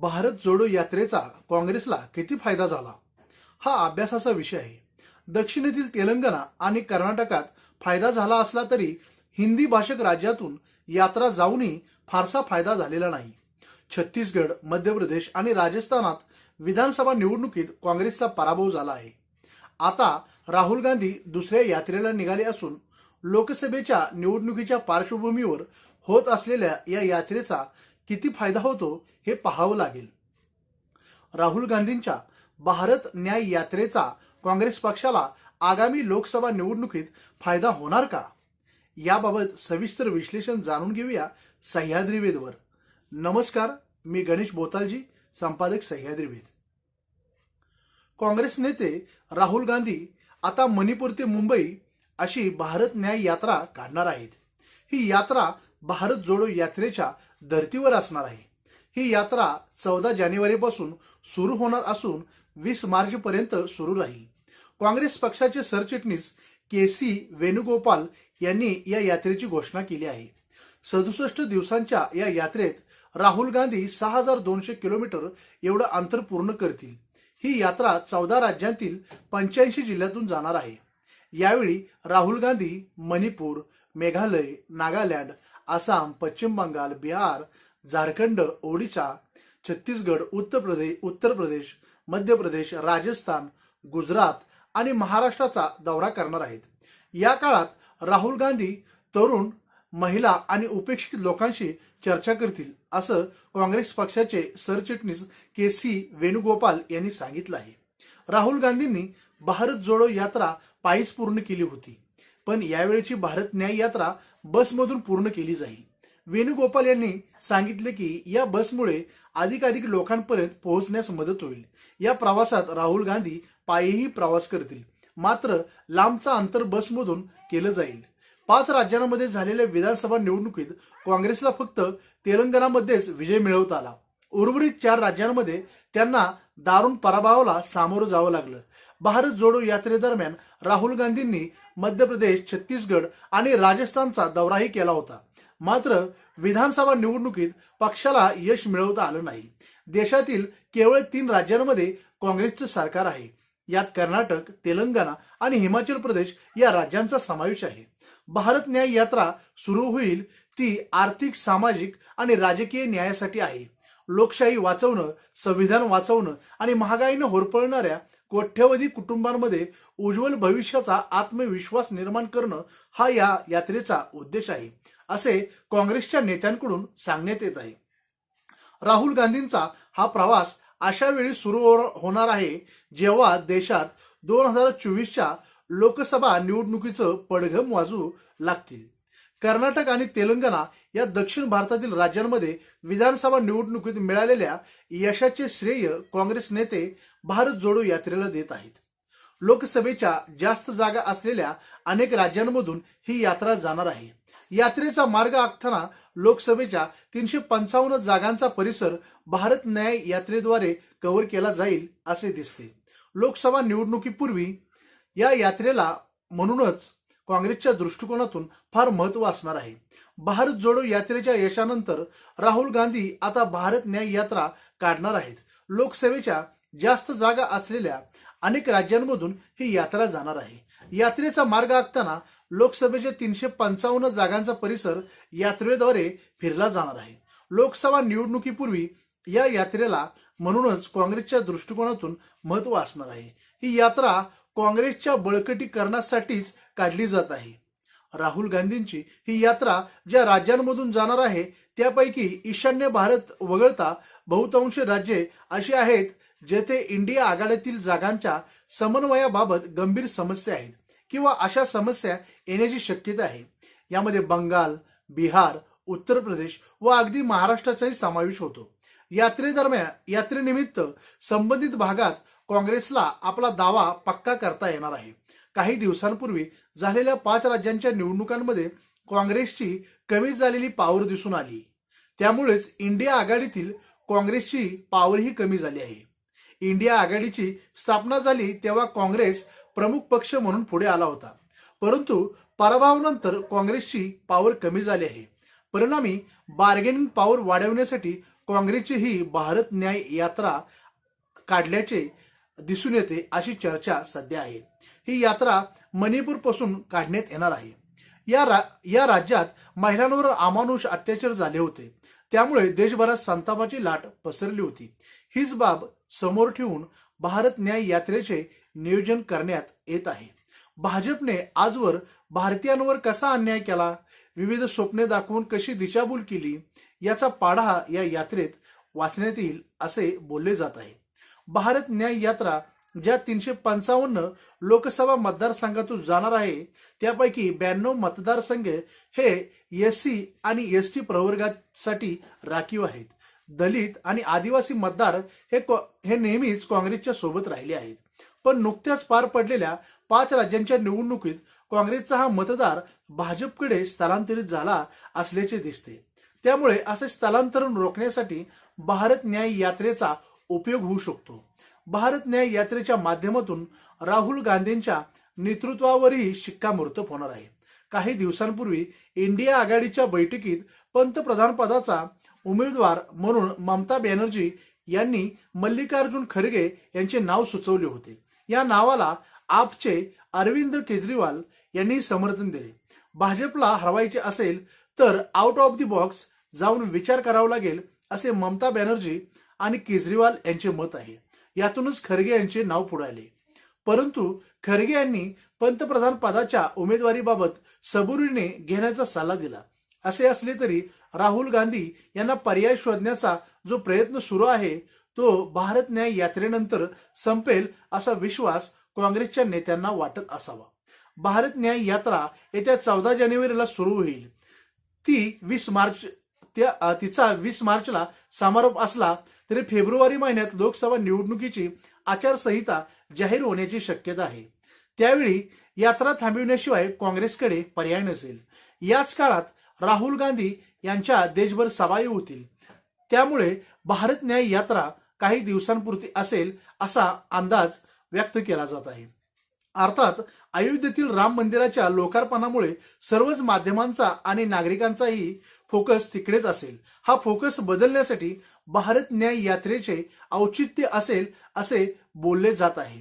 भारत जोडो यात्रेचा काँग्रेसला किती फायदा झाला? हा अभ्यासाचा विषय आहे. दक्षिणेतील तेलंगणा आणि कर्नाटकात फायदा झाला असला तरी हिंदी भाषक राज्यातून यात्रा जाऊनही फारसा फायदा झालेला नाही. छत्तीसगड मध्य प्रदेश आणि राजस्थानात विधानसभा निवडणुकीत काँग्रेसचा पराभव झाला आहे. आता राहुल गांधी दुसऱ्या यात्रेला निघाले असून लोकसभेच्या निवडणुकीच्या पार्श्वभूमीवर होत असलेल्या या यात्रेचा किती फायदा होतो हे पाहावं लागेल. राहुल गांधींच्या भारत न्याय यात्रेचा काँग्रेस पक्षाला आगामी लोकसभा निवडणुकीत फायदा होणार का? याबाबत सविस्तर विश्लेषण जाणून घेऊया सह्याद्री वेदवर. नमस्कार मी गणेश बोतालजी संपादक सह्याद्री वेद. काँग्रेस नेते राहुल गांधी आता मणिपूर ते मुंबई अशी भारत न्याय यात्रा काढणार आहेत. ही यात्रा भारत जोडो यात्रेच्या धर्तीवर असणार आहे. ही यात्रा चौदा जानेवारीपासून सुरू होणार असून वीस मार्च पर्यंत सुरू राहील. काँग्रेस पक्षाचे सरचिटणीस के सी वेणुगोपाल यांनी या यात्रेची घोषणा केली आहे. सदुसष्ट दिवसांच्या या यात्रेत राहुल गांधी सहा हजार दोनशे किलोमीटर एवढं अंतर पूर्ण करतील. ही यात्रा चौदा राज्यांतील पंच्याऐंशी जिल्ह्यातून जाणार आहे. यावेळी राहुल गांधी मणिपूर मेघालय नागालँड आसाम पश्चिम बंगाल बिहार झारखंड ओडिशा छत्तीसगड उत्तर प्रदेश उत्तर प्रदेश मध्य प्रदेश राजस्थान गुजरात आणि महाराष्ट्राचा दौरा करणार आहेत. या काळात राहुल गांधी तरुण महिला आणि उपेक्षित लोकांशी चर्चा करतील असं काँग्रेस पक्षाचे सरचिटणीस के सी वेणुगोपाल यांनी सांगितलं आहे. राहुल गांधींनी भारत जोडो यात्रा पायीच पूर्ण केली होती. पण यावेळीची भारत न्याय यात्रा बसमधून पूर्ण केली जाईल. वेणुगोपाल यांनी सांगितले की या बसमुळे अधिकाधिक लोकांपर्यंत पोहोचण्यास मदत होईल. या प्रवासात राहुल गांधी पायीही प्रवास करतील. मात्र लांबचा अंतर बसमधून केलं जाईल. पाच राज्यांमध्ये झालेल्या विधानसभा निवडणुकीत काँग्रेसला फक्त तेलंगणामध्येच विजय मिळवता आला. उर्वरित चार राज्यांमध्ये त्यांना दारुण पराभवाला सामोरं जावं लागलं. भारत जोडो यात्रेदरम्यान राहुल गांधींनी मध्य प्रदेश छत्तीसगड आणि राजस्थानचा दौराही केला होता. मात्र विधानसभा निवडणुकीत पक्षाला यश मिळवता आलं नाही. देशातील केवळ तीन राज्यांमध्ये काँग्रेसचं सरकार आहे. यात कर्नाटक तेलंगणा आणि हिमाचल प्रदेश या राज्यांचा समावेश आहे. भारत न्याय यात्रा सुरू होईल. ती आर्थिक सामाजिक आणि राजकीय न्यायासाठी आहे. लोकशाही वाचवणं संविधान वाचवणं आणि महागाईनं होरपळणाऱ्या कोट्यवधी कुटुंबांमध्ये उज्ज्वल भविष्याचा आत्मविश्वास निर्माण करणं हा या यात्रेचा उद्देश आहे असे काँग्रेसच्या नेत्यांकडून सांगण्यात येत आहे. राहुल गांधींचा हा प्रवास अशा वेळी सुरू हो-, होणार आहे जेव्हा देशात दोन हजार चोवीसच्या लोकसभा निवडणुकीचं पडघम वाजू लागतील. कर्नाटक आणि तेलंगणा या दक्षिण भारतातील राज्यांमध्ये विधानसभा निवडणुकीत मिळालेल्या यशाचे श्रेय काँग्रेस नेते भारत जोडो यात्रेला देत आहेत. लोकसभेच्या जास्त जागा असलेल्या अनेक राज्यांमधून ही यात्रा जाणार आहे. यात्रेचा मार्ग आखताना लोकसभेच्या तीनशे पंचावन्न जागांचा परिसर भारत न्याय यात्रेद्वारे कव्हर केला जाईल असे दिसते. लोकसभा निवडणुकीपूर्वी या यात्रेला म्हणूनच काँग्रेसच्या दृष्टिकोनातून फार महत्त्व असणार आहे. भारत जोडो यात्रेच्या यशानंतर राहुल गांधी आता भारत न्याय यात्रा काढणार आहेत. लोकसभेच्या जास्त जागा असलेल्या अनेक राज्यांमधून ही यात्रा जाणार आहे. यात्रेचा मार्ग आखताना लोकसभेच्या तीनशे पंचावन्न जागांचा परिसर यात्रेद्वारे फिरला जाणार आहे. लोकसभा निवडणुकीपूर्वी या यात्रेला म्हणूनच काँग्रेसच्या दृष्टिकोनातून महत्त्व असणार आहे. ही यात्रा काँग्रेसच्या बळकटीकरणासाठीच काढली जात आहे. राहुल गांधींची ही यात्रा ज्या राज्यांमधून जाणार आहे त्यापैकी ईशान्य भारत वगळता बहुतांश राज्ये अशी आहेत जेथे इंडिया आघाडीतील जागांच्या समन्वयाबाबत गंभीर समस्या आहेत किंवा अशा समस्या येण्याची शक्यता आहे. यामध्ये बंगाल बिहार उत्तर प्रदेश व अगदी महाराष्ट्राचाही समावेश होतो. यात्रेदरम्यान यात्रेनिमित्त संबंधित भागात काँग्रेसला आपला दावा पक्का करता येणार आहे. काही दिवसांपूर्वी झालेल्या पाच राज्यांच्या निवडणुकांमध्ये काँग्रेसची कमी झालेली पावर दिसून आली. त्यामुळेच इंडिया आघाडीतील काँग्रेसची पावरही कमी झाली आहे. इंडिया आघाडीची स्थापना झाली तेव्हा काँग्रेस प्रमुख पक्ष म्हणून पुढे आला होता. परंतु पराभवानंतर काँग्रेसची पावर कमी झाली आहे. परिणामी बार्गेनिंग पॉवर वाढवण्यासाठी काँग्रेसची ही भारत न्याय यात्रा काढल्याचे दिसून येते अशी चर्चा सध्या आहे. ही यात्रा मणिपूरपासून काढण्यात येणार आहे. या रा या राज्यात महिलांवर अमानुष अत्याचार झाले होते. त्यामुळे देशभरात संतापाची लाट पसरली होती. हीच बाब समोर ठेवून भारत न्याय यात्रेचे नियोजन करण्यात येत आहे. भाजपने आजवर भारतीयांवर कसा अन्याय केला? विविध स्वप्ने दाखवून कशी दिशाभूल केली? याचा पाढा या यात्रेत वाचण्यात येईल असे बोलले जात आहे. भारत न्याय यात्रा ज्या तीनशे पंचावन्न लोकसभा मतदारसंघातून जाणार आहे त्यापैकी ब्याण्णव मतदारसंघ हे एस सी आणि एस टी प्रवर्गासाठी राखीव आहेत. दलित आणि आदिवासी मतदार हे हे नेहमीच काँग्रेसच्या सोबत राहिले आहेत. पण नुकत्याच पार पडलेल्या पाच राज्यांच्या निवडणुकीत काँग्रेसचा हा मतदार भाजपकडे स्थलांतरित झाला असल्याचे दिसते. त्यामुळे असे स्थलांतरण रोखण्यासाठी भारत न्याय यात्रेचा उपयोग होऊ शकतो. भारत न्याय यात्रेच्या माध्यमातून राहुल गांधींच्या नेतृत्वावरही शिक्कामोर्तब होणार आहे. काही दिवसांपूर्वी इंडिया आघाडीच्या बैठकीत पंतप्रधान पदाचा उमेदवार म्हणून ममता बॅनर्जी यांनी मल्लिकार्जुन खरगे यांचे नाव सुचवले होते. या नावाला आपचे अरविंद केजरीवाल यांनी समर्थन दिले. भाजपला हरवायचे असेल तर आउट ऑफ द बॉक्स जाऊन विचार करावा लागेल असे ममता बॅनर्जी आणि केजरीवाल यांचे मत आहे. यातूनच खरगे यांचे नाव पुढे आले. परंतु खरगे यांनी पंतप्रधान पदाच्या उमेदवारीबाबत सबुरीने घेण्याचा सल्ला दिला. असे असले तरी राहुल गांधी यांना पर्याय शोधण्याचा जो प्रयत्न सुरू आहे तो भारत न्याय यात्रेनंतर संपेल असा विश्वास काँग्रेसच्या नेत्यांना वाटत असावा. भारत न्याय यात्रा येत्या चौदा जानेवारीला सुरू होईल. ती वीस मार्च त्या तिचा वीस मार्चला समारोप असला तरी फेब्रुवारी महिन्यात लोकसभा निवडणुकीची आचारसंहिता जाहीर होण्याची शक्यता आहे. त्यावेळी यात्रा थांबविण्याशिवाय काँग्रेसकडे पर्याय नसेल. याच काळात राहुल गांधी यांच्या देशभर सभाही होतील. त्यामुळे भारत न्याय यात्रा काही दिवसांपुरती असेल असा अंदाज व्यक्त केला जात आहे. अर्थात अयोध्येतील राम मंदिराच्या लोकार्पणामुळे सर्वच माध्यमांचा आणि नागरिकांचाही फोकस तिकडेच असेल. हा फोकस बदलण्यासाठी भारत न्याय यात्रेचे औचित्य असेल असे बोलले जात आहे.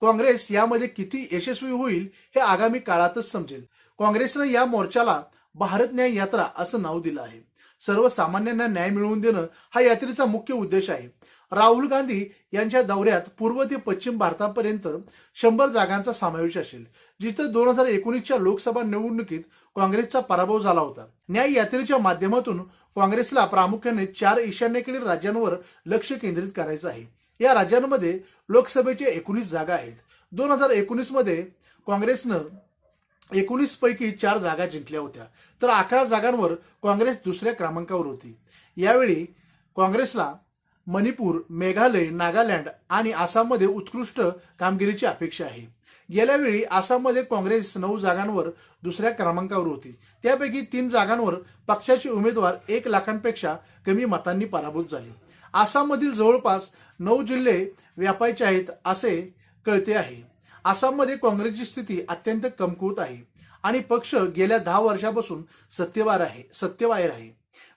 काँग्रेस यामध्ये किती यशस्वी होईल हे आगामी काळातच समजेल. काँग्रेसनं या मोर्चाला भारत न्याय यात्रा असं नाव दिलं आहे. सर्वसामान्यांना न्याय मिळवून देणं हा यात्रेचा मुख्य उद्देश आहे. राहुल गांधी यांच्या दौऱ्यात पूर्व ते पश्चिम भारतापर्यंत शंभर जागांचा समावेश असेल जिथं दोन हजार एकोणीसच्या लोकसभा निवडणुकीत काँग्रेसचा पराभव झाला होता. न्याय यात्रेच्या माध्यमातून काँग्रेसला प्रामुख्याने चार ईशान्येकडील राज्यांवर लक्ष केंद्रित करायचं आहे. या राज्यांमध्ये लोकसभेचे एकोणीस जागा आहेत. दोन हजार एकोणीसमध्ये काँग्रेसनं एकोणीस पैकी चार जागा जिंकल्या होत्या तर अकरा जागांवर काँग्रेस दुसऱ्या क्रमांकावर होती. यावेळी काँग्रेसला मणिपूर मेघालय नागालँड आणि आसाममध्ये उत्कृष्ट कामगिरीची अपेक्षा आहे. गेल्या वेळी आसाममध्ये काँग्रेस नऊ जागांवर दुसऱ्या क्रमांकावर होती. त्यापैकी तीन जागांवर पक्षाचे उमेदवार एक लाखांपेक्षा कमी मतांनी पराभूत झाले. आसाममधील जवळपास नऊ जिल्हे व्यापायचे आहेत असे कळते आहे. आसाममध्ये काँग्रेसची स्थिती अत्यंत कमकुवत आहे आणि पक्ष गेल्या दहा वर्षापासून सत्तेवार आहे सत्तेबाहेर आहे.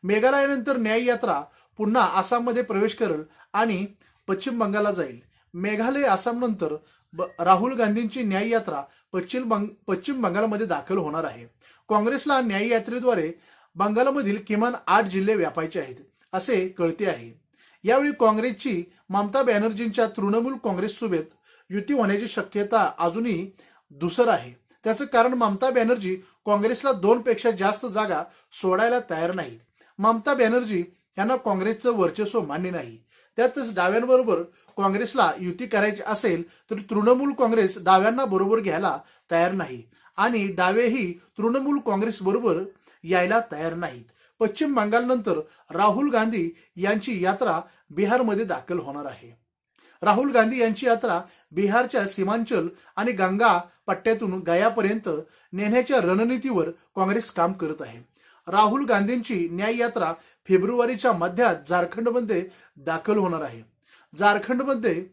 मेघालयानंतर न्याय यात्रा पुन्हा आसाममध्ये प्रवेश करेल आणि पश्चिम बंगालला जाईल. मेघालय आसामनंतर ब- राहुल गांधींची न्याय यात्रा पश्चिम बंग पश्चिम बंगालमध्ये दाखल होणार आहे. काँग्रेसला न्याय यात्रेद्वारे बंगालमधील किमान आठ जिल्हे व्यापायचे आहेत असे कळते आहे. यावेळी काँग्रेसची ममता बॅनर्जींच्या तृणमूल काँग्रेससोबत युती होण्याची शक्यता अजूनही दुसर आहे. त्याचं कारण ममता बॅनर्जी काँग्रेसला दोन पेक्षा जास्त जागा सोडायला तयार नाहीत. ममता बॅनर्जी यांना काँग्रेसचं वर्चस्व मान्य नाही. त्यातच डाव्यांबरोबर काँग्रेसला युती करायची असेल तर तृणमूल काँग्रेस डाव्यांना बरोबर घ्यायला तयार नाही. आणि डावेही तृणमूल काँग्रेस बरोबर यायला तयार नाहीत. पश्चिम बंगालनंतर राहुल गांधी यांची यात्रा बिहारमध्ये दाखल होणार आहे. राहुल गांधी यांची यात्रा बिहारच्या सीमांचल आणि गंगा पट्ट्यातून गयापर्यंत नेण्याच्या रणनीतीवर काँग्रेस काम करत आहे. राहुल गांधींची न्याय यात्रा फेब्रुवारीच्या मध्यात झारखंडमध्ये दाखल होणार आहे. झारखंडमध्ये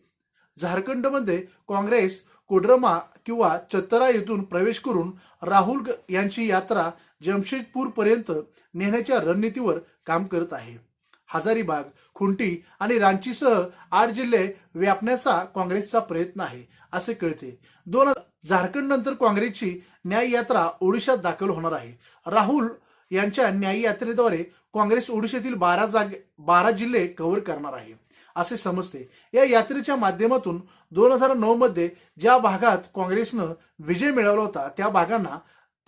झारखंडमध्ये काँग्रेस कोडरमा किंवा चत्तरा येथून प्रवेश करून राहुल यांची यात्रा जमशेदपूर पर्यंत नेण्याच्या रणनीतीवर काम करत आहे. हजारीबाग खुंटी आणि रांचीसह आठ जिल्हे व्यापण्याचा काँग्रेसचा प्रयत्न आहे असे कळते. दोन झारखंड नंतर काँग्रेसची न्याय यात्रा ओडिशात दाखल होणार आहे. राहुल यांच्या न्याय यात्रेद्वारे काँग्रेस ओडिशातील बारा जागे बारा जिल्हे कव्हर करणार आहे असे समजते. या यात्रेच्या माध्यमातून दोन हजार नऊ मध्ये ज्या भागात काँग्रेसनं विजय मिळवला होता त्या भागांना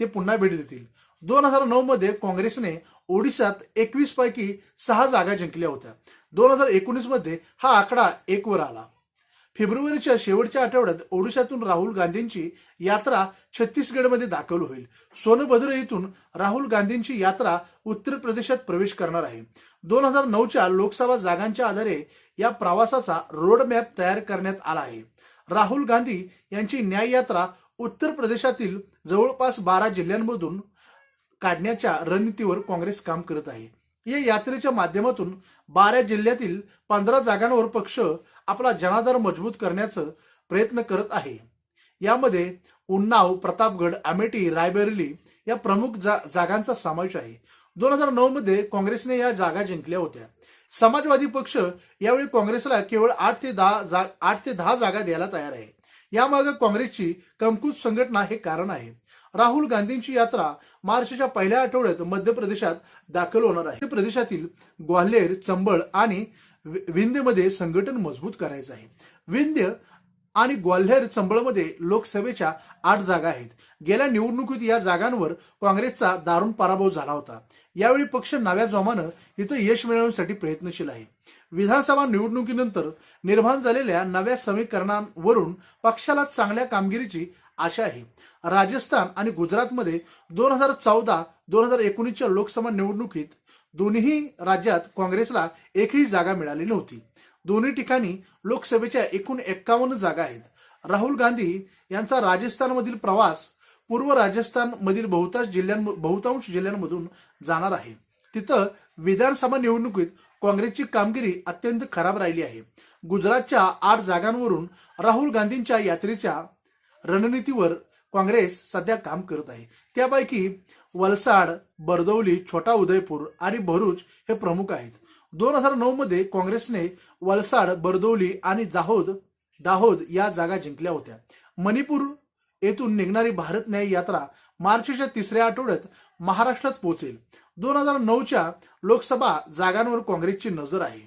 ते पुन्हा भेट देतील. दोन हजार नऊ मध्ये काँग्रेसने ओडिशात एकवीस पैकी सहा जागा जिंकल्या होत्या. दोन हजार एकोणीसमध्ये हा आकडा एक वर आला. फेब्रुवारीच्या शेवटच्या आठवड्यात ओडिशातून राहुल गांधींची यात्रा छत्तीसगडमध्ये दाखल होईल. सोनभद्र येथून राहुल गांधींची यात्रा उत्तर प्रदेशात प्रवेश करणार आहे. दोन हजार नऊच्या लोकसभा जागांच्या आधारे या प्रवासाचा रोड मॅप तयार करण्यात आला आहे. राहुल गांधी यांची न्याय यात्रा उत्तर प्रदेशातील जवळपास बारा जिल्ह्यांमधून काढण्याच्या रणनीतीवर काँग्रेस काम करत आहे. या यात्रेच्या माध्यमातून बारा जिल्ह्यातील पंधरा जागांवर पक्ष आपला जनाधार मजबूत करण्याचा प्रयत्न करत आहे. यामध्ये उन्नाव प्रतापगड अमेठी रायबरेली या प्रमुख जा- जागांचा समावेश आहे. दोन हजार नऊ मध्ये काँग्रेसने या जागा जिंकल्या होत्या. समाजवादी पक्ष यावेळी काँग्रेसला केवळ आठ ते दहा जा- आठ ते दहा जागा द्यायला तयार आहे. यामागे काँग्रेसची कमकुत संघटना हे कारण आहे. राहुल गांधींची यात्रा मार्चच्या पहिल्या आठवड्यात मध्य प्रदेशात दाखल होणार आहे. प्रदेशातील ग्वाल्हेर चंबळ आणि विंध्यमध्ये संघटन मजबूत करायचं आहे. विंध्य आणि ग्वाल्हेर चंबळमध्ये लोकसभेच्या आठ जागा आहेत. गेल्या निवडणुकीत या जागांवर काँग्रेसचा दारुण पराभव झाला होता. यावेळी पक्ष नव्या जोमानं इथं यश मिळवण्यासाठी प्रयत्नशील आहे. विधानसभा निवडणुकीनंतर निर्माण झालेल्या नव्या समीकरणांवरून पक्षाला चांगल्या कामगिरीची आशा आहे. राजस्थान आणि गुजरातमध्ये दोन हजार चौदा दोन हजार एकोणीसच्या लोकसभा निवडणुकीत दोन्ही राज्यात काँग्रेसला एकही जागा मिळाली नव्हती. दोन्ही ठिकाणी लोकसभेच्या एकूण एक्कावन्न जागा आहेत. राहुल गांधी यांचा राजस्थानमधील प्रवास पूर्व राजस्थानमधील बहुतांश जिल्ह्यां बहुतांश जिल्ह्यांमधून जाणार आहे. तिथं विधानसभा निवडणुकीत काँग्रेसची कामगिरी अत्यंत खराब राहिली आहे. गुजरातच्या आठ जागांवरून राहुल गांधींच्या यात्रेच्या रणनीतीवर काँग्रेस सध्या काम करत आहे. त्यापैकी वलसाड बरदौली छोटा उदयपूर आणि भरूच हे प्रमुख आहेत. दोन हजार नऊ मध्ये काँग्रेसने वलसाड बरदौली आणि जाहोद दाहोद या जागा जिंकल्या होत्या. मणिपूर येथून निघणारी भारत न्याय यात्रा मार्चच्या तिसऱ्या आठवड्यात महाराष्ट्रात पोहोचेल. दोन हजार नऊच्या लोकसभा जागांवर काँग्रेसची नजर आहे.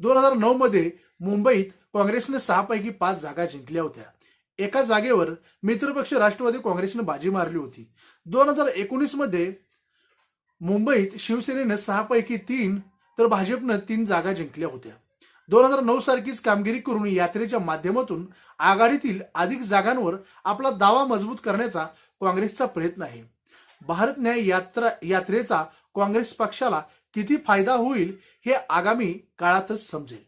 दोन हजार नऊ मध्ये मुंबईत काँग्रेसने सहा पैकी पाच जागा जिंकल्या होत्या. एका जागेवर मित्रपक्ष राष्ट्रवादी काँग्रेसनं बाजी मारली होती. दोन हजार एकोणीसमध्ये मुंबईत शिवसेनेनं सहा पैकी तीन तर भाजपनं तीन जागा जिंकल्या होत्या. दोन हजार नऊ सारखीच कामगिरी करून यात्रेच्या माध्यमातून आघाडीतील अधिक जागांवर आपला दावा मजबूत करण्याचा काँग्रेसचा प्रयत्न आहे. भारत न्याय यात्रा यात्रेचा काँग्रेस पक्षाला किती फायदा होईल हे आगामी काळातच समजेल.